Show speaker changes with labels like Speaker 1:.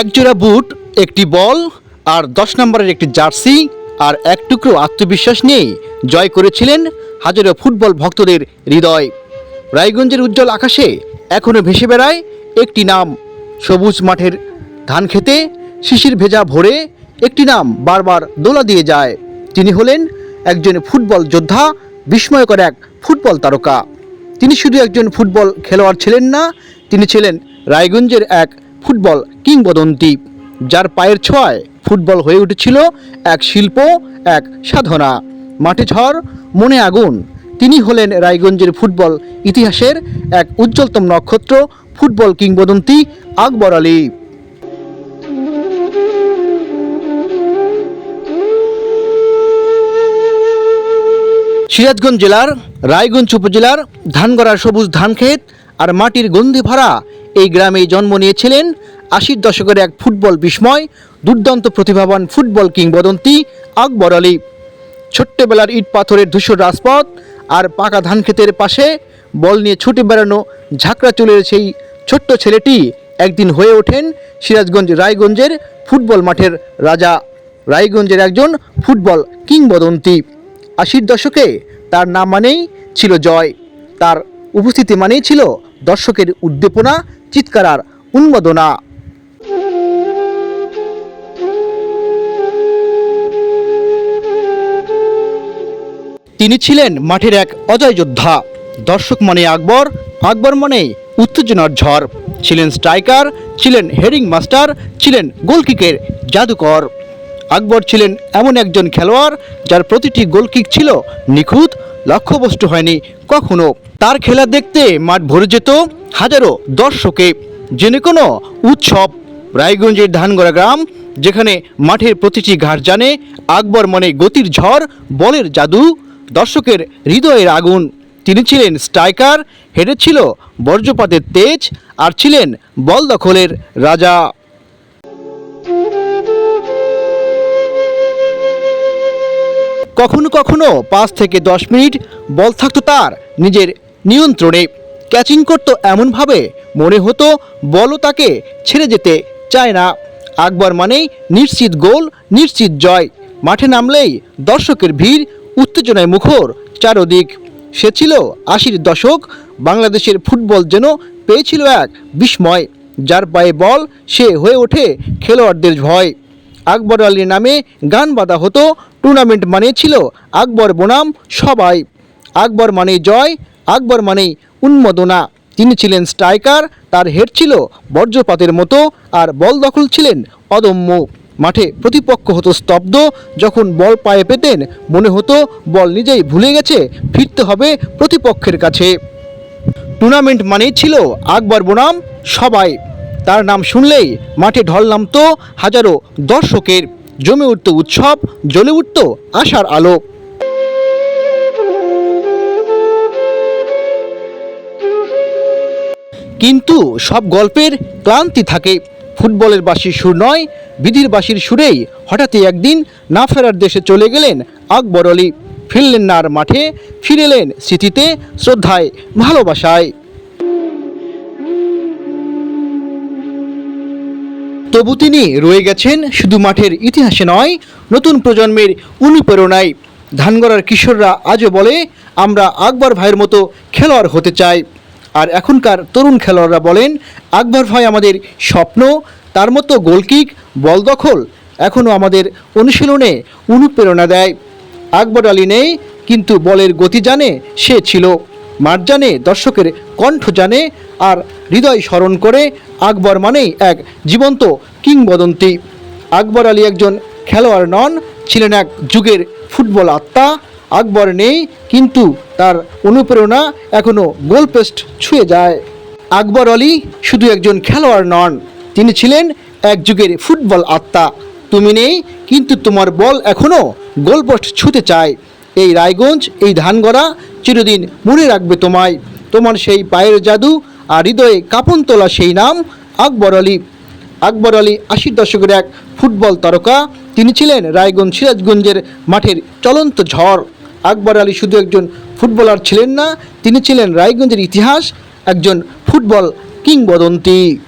Speaker 1: একজোড়া বুট, একটি বল আর দশ নম্বরের একটি জার্সি আর এক টুকরো আত্মবিশ্বাস নিয়েই জয় করেছিলেন হাজারো ফুটবল ভক্তদের হৃদয়। রায়গঞ্জের উজ্জ্বল আকাশে এখনও ভেসে বেড়ায় একটি নাম, সবুজ মাঠের ধান খেতে শিশির ভেজা ভরে একটি নাম বারবার দোলা দিয়ে যায়। তিনি হলেন একজন ফুটবল যোদ্ধা, বিস্ময়কর এক ফুটবল তারকা। তিনি শুধু একজন ফুটবল খেলোয়াড় ছিলেন না, তিনি ছিলেন রায়গঞ্জের এক ফুটবল কিংবদন্তি, যার পায়ের ছোঁয়ায় ফুটবল হয়ে উঠেছিল এক শিল্প, এক সাধনা। মাঠে ঝড়, মনে আগুন। তিনি হলেন রায়গঞ্জের ফুটবল ইতিহাসের এক উজ্জ্বলতম নক্ষত্র, ফুটবল কিংবদন্তি আকবর আলী। সিরাজগঞ্জ জেলার রায়গঞ্জ উপজেলার ধানগড়ার সবুজ ধানক্ষেত আর মাটির গন্ধে ভরা এই গ্রামেই জন্ম নিয়েছিলেন আশির দশকের এক ফুটবল বিস্ময়, দুর্দান্ত প্রতিভাবান ফুটবল কিংবদন্তি আকবর আলী। ছোট্টবেলার ইট পাথরের ধূসর রাজপথ আর পাকা ধান ক্ষেতের পাশে বল নিয়ে ছুটে বেড়ানো ঝাঁকড়া চুলের সেই ছোট্ট ছেলেটি একদিন হয়ে ওঠেন সিরাজগঞ্জ রায়গঞ্জের ফুটবল মাঠের রাজা। রায়গঞ্জের একজন ফুটবল কিংবদন্তি। আশির দশকে তার নাম মানেই ছিল জয়। তার উপস্থিতি মানেই ছিল দর্শকের উদ্দীপনা চিৎকার আর উন্মাদনা। তিনি ছিলেন মাঠের এক অজয় যোদ্ধা। দর্শক মনে আকবর আকবর মনে উত্তেজনার ঝড়। ছিলেন স্ট্রাইকার, ছিলেন হেডিং মাস্টার, ছিলেন গোলকিকের জাদুকর। আকবর ছিলেন এমন একজন খেলোয়াড় যার প্রতিটি গোলকিক ছিল নিখুঁত লক্ষ্যবস্তু হয়নি কখনো। তার খেলা দেখতে মাঠ ভরে যেত। হাজারো দর্শকে যে কোনো উৎসব, রায়গঞ্জের ধানগড়া গ্রাম, যেখানে মাঠের প্রতিটি ঘাট জানে, আকবর মনে গতির ঝড়, বলের জাদু, দর্শকের হৃদয়ের আগুন। তিনি ছিলেন স্ট্রাইকার হেঁটেছিল ছিল বর্জ্যপাতের তেজ, আর ছিলেন বল দখলের রাজা। কখনো কখনো পাঁচ থেকে দশ মিনিট বল থাকতো তার নিজের নিয়ন্ত্রণে। ক্যাচিং করতো এমনভাবে, মনে হতো বলও তাকে ছেড়ে যেতে চায় না। আকবর মানেই নিশ্চিত গোল, নিশ্চিত জয়। মাঠে নামলেই দর্শকের ভিড় উত্তেজনায় মুখর চারদিক। সে ছিল আশির দশক, বাংলাদেশের ফুটবল যেন পেয়েছিল এক বিস্ময়। যার পায়ে বল, সে হয়ে ওঠে খেলোয়াড়দের ভয়। আকবর আলীর নামে গান বাঁধা হতো, টুর্নামেন্ট মানে ছিল আকবর বনাম সবাই। আকবর মানে জয় আকবর মানে উন্মাদনা। তিনি ছিলেন স্ট্রাইকার, তার হেড ছিল বজ্রপাতের মতো আর বল দখল ছিলেন অদম্য। মাঠে প্রতিপক্ষ হতো স্তব্ধ, যখন বল পায়ে পেতেন, মনে হতো বল নিজেই ভুলে গেছে, ফিরতে হবে প্রতিপক্ষের কাছে। টুর্নামেন্ট মানেই ছিল আকবর বনাম সবাই। তার নাম শুনলেই মাঠে ঢল নামতো হাজারো দর্শকের। জমে উঠত উৎসব, জ্বলে উঠত আশার আলো। কিন্তু সব গল্পের ক্লান্তি থাকে। ফুটবলের বাসির সুর নয়, বিধির বাসির সুরেই হঠাৎই একদিন না ফেরার দেশে চলে গেলেন আকবর আলী। ফিরলেন না আর মাঠে, ফিরেলেন স্মৃতিতে শ্রদ্ধায়, ভালোবাসায়। তবু তিনি রয়ে গেছেন শুধু মাঠের ইতিহাসে নয়, নতুন প্রজন্মের অনুপ্রেরণায়। ধানগড়ার কিশোররা আজও বলে, আমরা আকবর ভাইয়ের মতো খেলোয়াড় হতে চাই। আর এখনকার তরুণ খেলোয়াড়রা বলেন, আকবর ভাই আমাদের স্বপ্ন, তার মতো গোলকিক বল দখল, এখনও আমাদের অনুশীলনে অনুপ্রেরণা দেয়। আকবর আলী নেই, কিন্তু বলের গতি জানে, সে ছিল মাঠ জানে, দর্শকের কণ্ঠ জানে, আর হৃদয় স্মরণ করে আকবর মানেই এক জীবন্ত কিংবদন্তি। আকবর আলী একজন খেলোয়াড় নন, ছিলেন এক যুগের ফুটবল আত্মা আকবর নেই, কিন্তু তার অনুপ্রেরণা এখনও গোলপেস্ট ছুঁয়ে যায়। আকবর আলী শুধু একজন খেলোয়াড় নন, তিনি ছিলেন এক যুগের ফুটবল আত্মা। তুমি নেই, কিন্তু তোমার বল এখনও গোলপোস্ট ছুঁতে চায়। এই রায়গঞ্জ, এই ধানগড়া চিরদিন মনে রাখবে তোমায়। তোমার সেই পায়ের জাদু আর হৃদয়ে কাপন তোলা সেই নাম আকবর আলী। আকবর আলী আশির দশকের এক ফুটবল তারকা, তিনি ছিলেন রায়গঞ্জ সিরাজগঞ্জের মাঠের চলন্ত ঝড়। আকবর আলী শুধু একজন ফুটবলার ছিলেন না তিনি ছিলেন রায়গঞ্জের ইতিহাস একজন ফুটবল কিংবদন্তি।